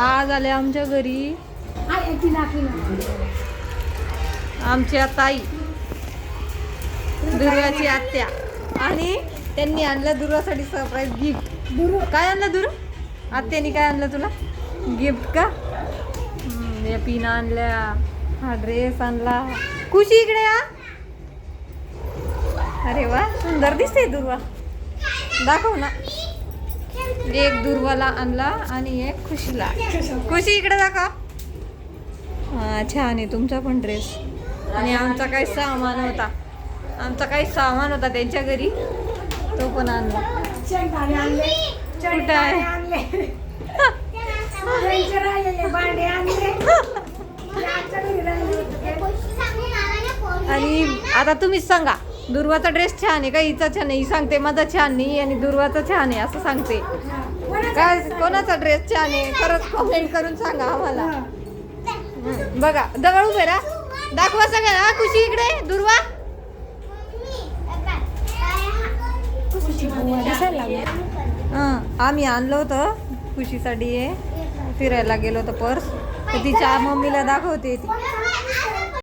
आज आले आमच्या घरी. आमच्या ताई दुर्वाची आत्या. आणि त्यांनी आणलं दुर्वासाठी सरप्राईज गिफ्ट काय आणलं दुर्व? आत्यानी काय आणलं तुला? गिफ्ट का? या पिन आणल्या. हा ड्रेस आणला. खुशी इकडे या. अरे वा सुंदर दिसते दुर्वा. दाखव ना. एक दुर्वाला आणला आणि एक खुशीला. खुशी इकडे दाखव. हा छान आहे तुमचा पण ड्रेस आणि आमचा काही सामान होता. आमचा काही सामान होता त्यांच्या घरी. तो पण आणला. कुठं आहे? आणि आता तुम्हीच सांगा. दुर्वाचा ड्रेस छान आहे का? हिचा छान आहे. ही सांगते माझा छान नाही आणि दुर्वाचा छान आहे असं सांगते. काय? कोणाचा ड्रेस छान आहे? खरंच कमेंट करून सांगा आम्हाला. बघा दगड उभे राहा. दाखवा सगळ्यांना. खुशी इकडे दुर्वा. आम्ही आणलं होतं. खुशीसाठी फिरायला गेलो होतो पर्स. तर तिच्या मम्मीला दाखवते ती.